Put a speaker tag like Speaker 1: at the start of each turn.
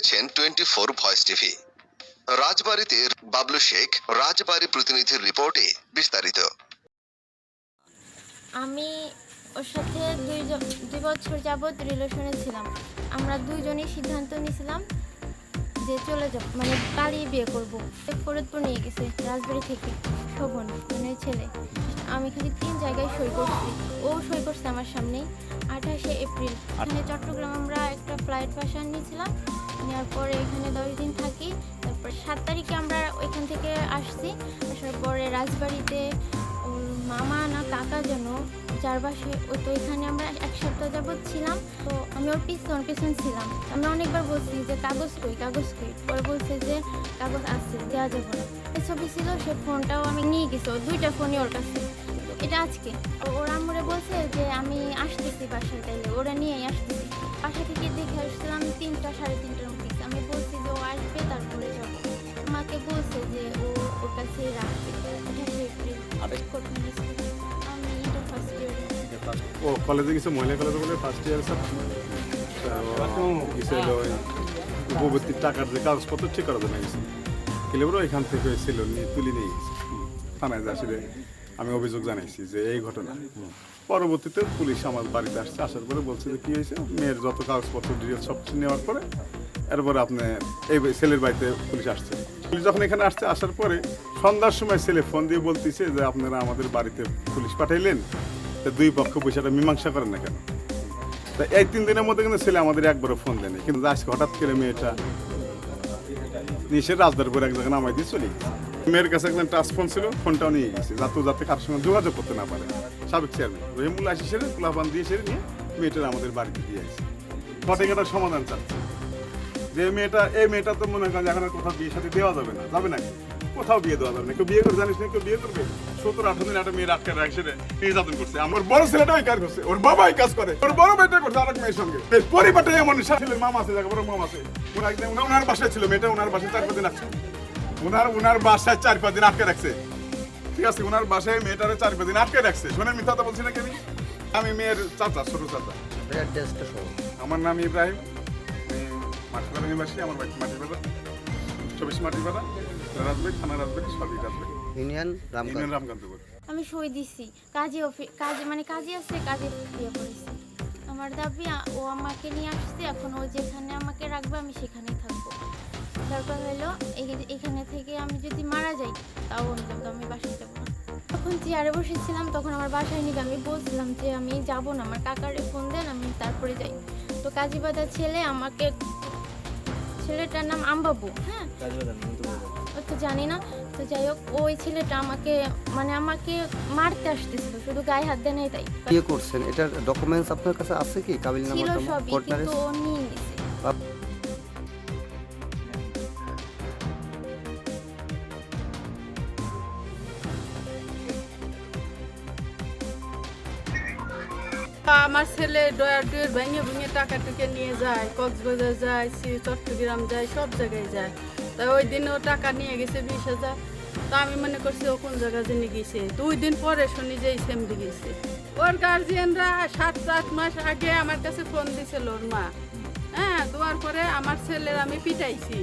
Speaker 1: Twenty four voice TV. রাজবাড়িতে বাবলু শেখ রাজবাড়ি প্রতিনিধির রিপোর্টে বিস্তারিত।
Speaker 2: আমি ওর সাথে দুই দুই বছর যাবৎ রিলেশনে ছিলাম। আমরা দুইজনই সিদ্ধান্ত নিয়েছিলাম যে চলে যাব মানে পালিয়ে বিয়ে করব। ফরিদপুর নিয়ে গেছে রাজবাড়ি থেকে। শোভন মানে ছেলে। আমি খালি তিন জায়গায় সই করছি। ও সই করছে আমার সামনেই আঠাশে এপ্রিল। এখানে চট্টগ্রাম আমরা একটা ফ্লাইট বাসা নিয়েছিলাম। নেওয়ার পরে এখানে দশ দিন থাকি। তারপর সাত তারিখে আমরা ওইখান থেকে আসছি। আসার পরে রাজবাড়িতে মামা না কাকা যেন বাসায় ও তো এখানে আমরা এক সপ্তাহ যাবৎ ছিলাম। তো আমি ওর পিছন পিছন ছিলাম। আমরা অনেকবার বলছি যে, কাগজ কই কাগজ কই? পরে বলছে যে, কাগজ আছে দেওয়া যাবে না। ছবি ছিল, সে ফোনটাও আমি নিয়ে গেছি দুইটা ফোনই ওর কাছে। এটা আজকে। ওর আম্মুরে বলছে যে, আমি আসতেছি বাসায়, তাইলে ওরা নিয়েই আসতেছি। বাসা থেকে দেখে আসছিলাম তিনটা সাড়ে তিনটার মধ্যে। আমি বলছি যে ও আসবে তারপরে যাব। আমাকে বলছে যে ও ওর কাছে রাখবে।
Speaker 3: ও কলেজে গেছে মহিলা কলেজে বলে ফার্স্ট ইয়ার স্যার। ওই উপবর্তীর টাকার যে কাগজপত্র ঠিক করার জন্য গেছে এখান থেকে ছিল নিয়ে তুলে নিয়ে গেছে। থানায় যা আসলে আমি অভিযোগ জানাইছি যে এই ঘটনা। পরবর্তীতে পুলিশ আমার বাড়িতে আসছে, আসার পরে বলছে যে কী হয়েছে? মেয়ের যত কাগজপত্র ডিটেলস সব কিছু নেওয়ার পরে এরপরে আপনি এই ছেলের বাড়িতে পুলিশ আসছে। পুলিশ যখন এখানে আসছে, আসার পরে সন্ধ্যার সময় ছেলে ফোন দিয়ে বলতেছে যে, আপনারা আমাদের বাড়িতে পুলিশ পাঠাইলেন, তা দুই পক্ষ পয়সাটা মীমাংসা করেন না কেন? তা এই তিন দিনের মধ্যে কিন্তু ছেলে আমাদের একবারও ফোন দেয়নি। কিন্তু আজকে হঠাৎ করে মেয়েটা নিশে রাজদারপুর এক জায়গায় নামাই দিয়ে চলে গেছে। মেয়ের কাছে একজন টাচ ফোন ছিল, ফোনটাও নিয়ে গেছে। যাতে যাতে কার সঙ্গে যোগাযোগ করতে না পারে। সাবেক চেয়ারম্যান রহিমুল্লা আসি সেরে কুলাপান দিয়ে সেরে নিয়ে মেয়েটার আমাদের বাড়িতে দিয়ে আসছে ঘটনাটার সমাধান চাচ্ছে। যে মেয়েটা, এই মেয়েটা তো মনে করেন এখন কোথাও বিয়ে সাথে দেওয়া যাবে না। যাবে নাকি? কোথাও বিয়ে দেওয়া যাবে না। কেউ বিয়ে করে জানিস না, কেউ বিয়ে করবে। সত্তর, আঠারো দিন একটা মেয়ের আটকে রাখছে নির্যাতন করছে। আমার বড় ছেলেটা ওই কাজ করছে। ওর বাবা এই কাজ করে। ওর বড় মেয়েটা করছে আরেক মেয়ের সঙ্গে। এই পরিবারটা এমন ছেলের মামা আছে যাকে বড় মামা আছে। ওনার একদিন ওনার বাসায় ছিল, মেয়েটা ওনার বাসায় চার দিন আছে। ওনার ওনার বাসায় চার পাঁচ দিন আটকে রাখছে। ঠিক আছে ওনার বাসায় মেয়েটারে চার পাঁচ দিন আটকে রাখছে। শোনেন মিথ্যা তো বলছি না কেন আমি মেয়ের চাচা ছোট চাচা। আমার নাম ইব্রাহিম। আমি মাটিপাড়া নিবাসী আমার বাড়ি মাটিপাড়া। চব্বিশ মাটিপাড়া রাজবাড়ি থানা রাজবাড়ি সবই রাজবাড়ি।
Speaker 4: ইউনিয়ন রামগঞ্জ।
Speaker 3: ইউনিয়ন রামকান্তপুর
Speaker 2: আমি সই দিছি। কাজে অফিস কাজে মানে কাজে আছে কাজে ইয়ে করেছি। আমার দাবি ও আমাকে নিয়ে আসছে এখন ও যেখানে আমাকে রাখবে আমি সেখানেই থাকব। দরকার হলো এখানে থেকে আমি যদি মারা যাই তাও অন্তত আমি বাসায় যাব। না তখন চেয়ারে বসেছিলাম তখন আমার বাসায় নিবে। আমি বলছিলাম যে আমি যাব না আমার কাকারে ফোন দেন আমি তারপরে যাই। তো কাজীবাজার ছেলে আমাকে ছেলেটার নাম আমবাবু হ্যাঁ? ও তো জানি না। তো যাই হোক ওই ছেলেটা আমাকে মানে আমাকে মারতে আসতেছিল শুধু গায়ে হাত দেয় নাই তাই।
Speaker 4: বিয়ে করছেন? এটার ডকুমেন্টস আপনার কাছে আছে কি? কাবিল
Speaker 2: ছিল সবই কিন্তু ও নিয়ে গেছে
Speaker 5: আমার ছেলে ডয়ার ডুয়ের ভেঙে ভেঙে টাকা টুকে নিয়ে যায়, কক্সবাজার যায় চট্টগ্রাম যায়, সব জায়গায় যায়। তা ওই দিন ও টাকা নিয়ে গেছে বিশ হাজার। তা আমি মনে করছি ও কোন জায়গা জেনে গেছে। দুই দিন পরে শুনি যে সেমডি গেছে। ওর গার্জিয়ানরা সাত আট মাস আগে আমার কাছে ফোন দিছিল ওর মা। হ্যাঁ দেওয়ার পরে আমার ছেলের আমি পিটাইছি।